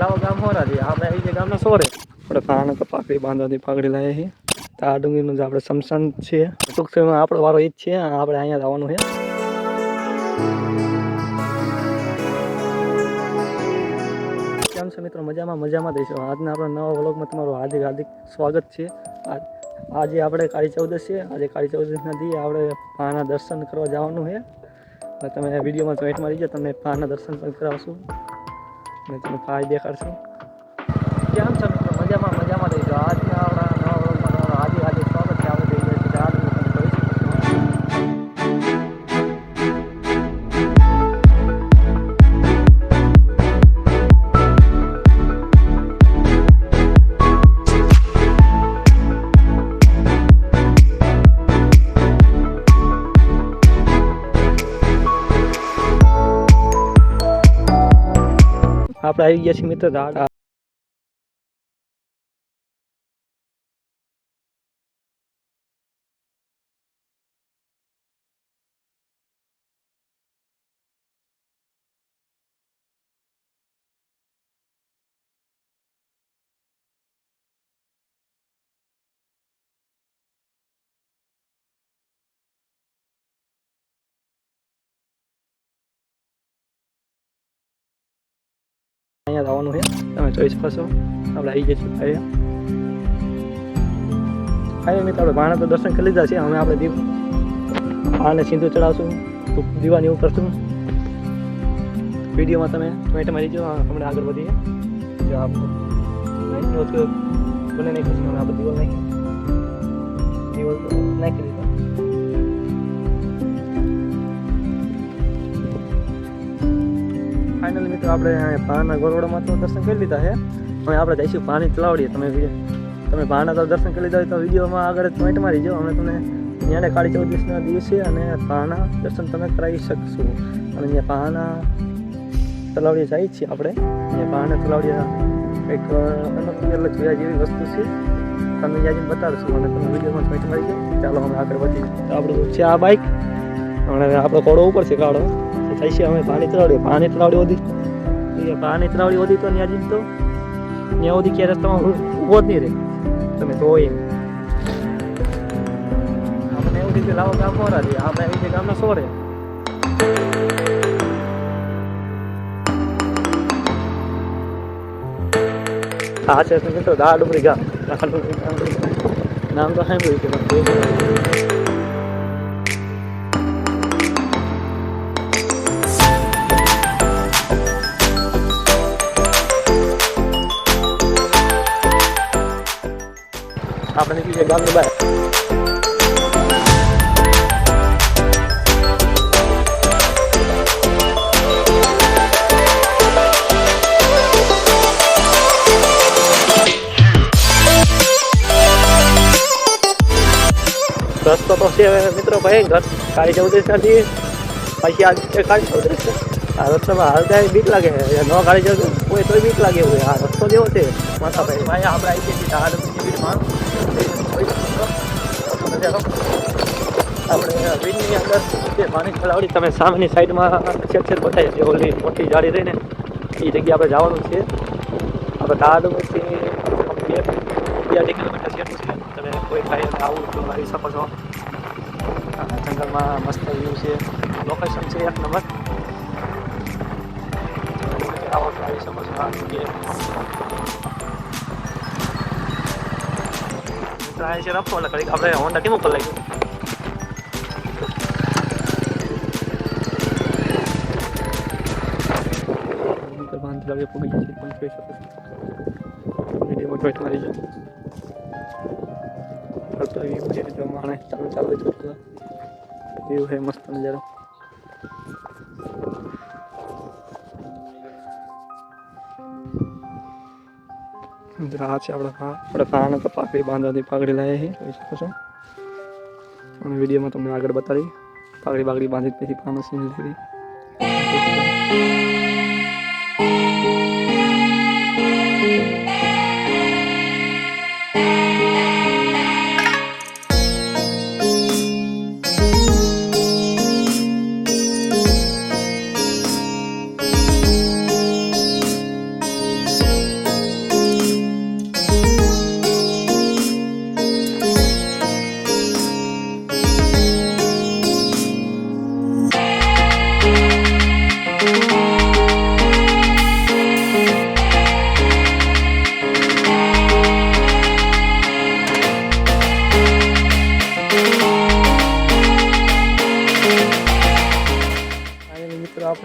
લાવો ગામ હોરાથી આપણે આવી ગામના સોરે. આપણે તો પાકડી બાંધવાથી પાકડી લાવીએ છીએ. તો આ ડુંગળીનું આપણે સમસાન છે ટૂંક સમયમાં આપણો વારો એ જ છે. આપણે અહીંયા આવવાનું છે. કેમ છો મિત્રો? મજામાં? મજામાં દઈશું આજના આપણા નવા વ્લોગમાં તમારું હાર્દિક હાર્દિક સ્વાગત છે. આજ આપણે કાળી ચૌદશ છે. આજે કાળી ચૌદશના દી આપણે પાના દર્શન કરવા જવાનું છે. તમે વિડીયોમાં જોઈન્ટ મારી જાઓ, તમને પાના દર્શન પણ કરાવશું. અને તમને પાય દેખાડશું. કેમ છો મિત્રો? મજામાં મજામાં દઈશું આજના આપણા આપણે આવી ગયા છીએ મિત્ર અહીંયા જ આવવાનું છે. તમે જોઈ શકો છો આપણે આવી જઈશું ભાઈ ભાઈ મિત્રો આપણે ભાણા તો દર્શન કરી લીધા છે. હવે આપણે દીવ આને સિંધુ ચડાવશું. દીવાની એવું કરશું વિડીયોમાં તમે કમેન્ટ મારી જો હમણાં આગળ વધીએ. જો આપ બને નહીં ખુશી આપણે દીવો નાખી દીવો નાખી મિત્રો, આપણે પાના ગોરવડામાં તો દર્શન કરી લીધા છે. હવે આપણે જઈશું પાણી તલાવડીએ. તમે તમે પાના તો દર્શન કરી લીધા હોય તો વિડીયોમાં આગળ પોઈન્ટ મારી જાઓ અમે તમને ત્યાંને કાળી ચૌદશના દિવસે અને પાના દર્શન તમે કરાવી શકશો. અને અહીંયા પાના તલાવડીએ જાય છીએ આપણે. અહીંયા પાના તલાવડીએ એક અલગ જોયા જેવી વસ્તુ છે. તમને જઈને બતાડશું અને તમે વિડીયોમાં પોઈન્ટ મારી જાઓ ચાલો અમે આગળ વધીએ. આપણું છે આ બાઇક અને આપણો કોડો ઉપર છે કાળો થઈ છે અમે પાણી તળાવડીએ પાણી તલાવડી પાણી તલાવડી ઓધી તો ત્યાં જઈને તો. ત્યાં ઓધી ક્યારે રસ્તામાં ઊભો જ નહીં રહે. તમે તો એમ. આપણે એવું રીતે લાવો ગામ દે આપણે એવું રીતે ગામના સોરે હા, છે તો મિત્રો દા ડુંગરી ગામ. નામ તો સાંભળ્યું છે આપણે નીકળી ગયા ગામની બહાર. રસ્તો તો છે મિત્રો ભયંકર. કાળી ચૌદશ નથી પછી આ છે કાળી ચૌદશ છે આ રસ્તામાં હાલતા બીક લાગે છે. ન કાળી ચૌદશ કોઈ તોય બીક લાગે એવું આ રસ્તો જેવો છે. માથા ભાઈ ભાઈ આપણે આવી છીએ ઢાળ આપણે વિનની અંદર જે પાણી ખલાવડી તમે સામેની સાઈડમાં છેક છેક બતાવી જે ઓલી મોટી જાળી રહીને એ જગ્યાએ આપણે જવાનું છે આપણે ડુંગરથી બે બે અઢી કિલોમીટર છે તમે કોઈ ભાઈ આવું તો આવી શકો છો જંગલમાં મસ્ત વ્યૂ છે લોકેશન છે એક નંબર આવો તો આવી શકો છો આ જગ્યાએ ટ્રાય છે રફો એટલે ઘડીક આપણે હોન્ડા કેમ ઉપર બાંધ લાગે પગી જશે પણ જોઈ શકો છો વિડીયોમાં જોઈટ મારી જાઓ ફરતો વ્યૂ છે જો માણસ ચાલુ ચાલુ જોતો વ્યૂ છે મસ્ત નજારો. મિત્રો આ છે આપણા આપણે પાણા તો પાકડી બાંધવાથી પાકડી લાવ્યા છીએ જોઈ શકો છો. અને વિડીયોમાં તમને આગળ બતાવી. પાકડી બાકડી બાંધી પછી પાનો સીન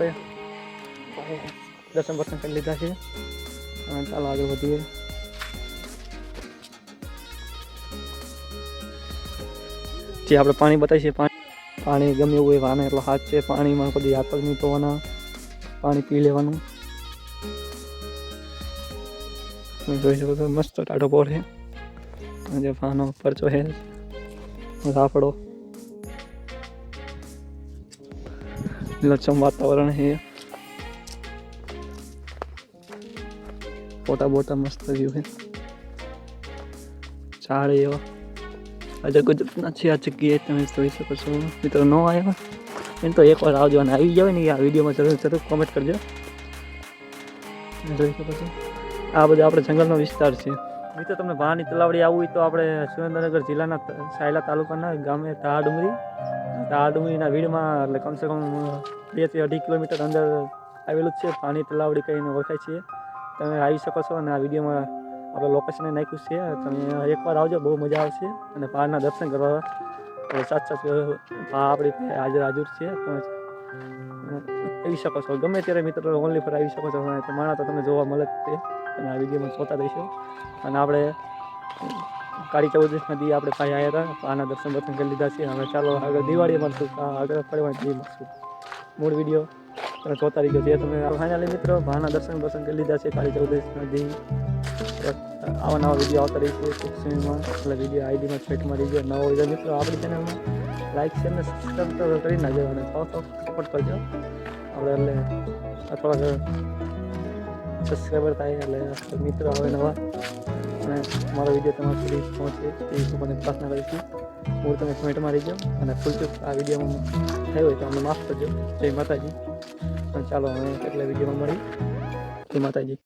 લેવી દસમ બર્શન કરી લીધા છે અને ચાલો આગળ વધીએ જે આપણે પાણી બતાવીએ પાણી પાણી ગમે એવું હોય વાને એટલો હાથ છે પાણીમાં કદી હાથ પગ નહીં ધોવાના પાણી પી લેવાનું જોઈ શકો છો મસ્ત ટાઢો પોર છે અને જે પાનો પરચો છે રાફડો લીલાછમ વાતાવરણ છે ફોટા બોટા મસ્ત વ્યૂ છે ચાળે એવો આજે ગુજરાતના છે આ જગ્યાએ તમે જોઈ શકો છો મિત્રો ન આવ્યા એમ તો એકવાર આવજો અને આવી જાવ ને આ વિડીયોમાં જરૂર જરૂર કોમેન્ટ કરજો જોઈ શકો છો આ બધો આપણે જંગલનો વિસ્તાર છે મિત્રો, તમને ભાની તલાવડી હોય તો આપણે સુરેન્દ્રનગર જિલ્લાના સાયલા તાલુકાના ગામે તાળા ડુંગરી તાળા ડુંગરીના વીડમાં એટલે કમસે કમ બેથી અઢી કિલોમીટર અંદર આવેલું જ છે. પાણી તલાવડી કહીને ઓળખાય છે. તમે આવી શકો છો અને આ વિડીયોમાં આપણે લોકેશન નાખ્યું છે. તમે એકવાર આવજો, બહુ મજા આવશે. અને પહાડના દર્શન કરવા. સાચ સાત આપણી હાજર હાજર છે. તમે આવી શકો છો. ગમે ત્યારે મિત્રો ઓનલી પર આવી શકો છો. માણા તો તમને જોવા મળે જ તે. તમે આ વિડીયોમાં જોતા રહીશું. અને આપણે કાળી ચૌદશના દી આપણે પાસે આવ્યા હતા આના દર્શન દર્શન કરી લીધા છે હવે ચાલો આગળ દિવાળી મળશું. આગળ દી મળશું. મૂળ વીડિયો તમે જોતા ગયો જે તમે ફાઇનલી મિત્રો ભાના દર્શન દર્શન કરી લીધા છે કાળી ચૌદશના દી આવા નવા વીડિયો આવતા રહી છે ટૂંક એટલે વીડિયો આઈડીમાં સેટ મારી ગયો નવો વીડિયો મિત્રો આપણી ચેનલમાં લાઇક શેર ને સબસ્ક્રાઈબ કરી નાખજો. અને થોડો સપોર્ટ કરજો. આપણે એટલે થોડાક સબસ્ક્રાઈબર થાય એટલે મિત્રો આવે નવા. અને મારો વીડિયો તમારા સુધી પહોંચે એ તમને પ્રાર્થના કરીશું હું તમે કમેન્ટમાં રહીજો અને ફૂલચૂક આ વિડીયોમાં થયો હોય તો અમને માફ કરજો. જય માતાજી. અને ચાલો હવે એટલે વિડીયોમાં મળી જય માતાજી.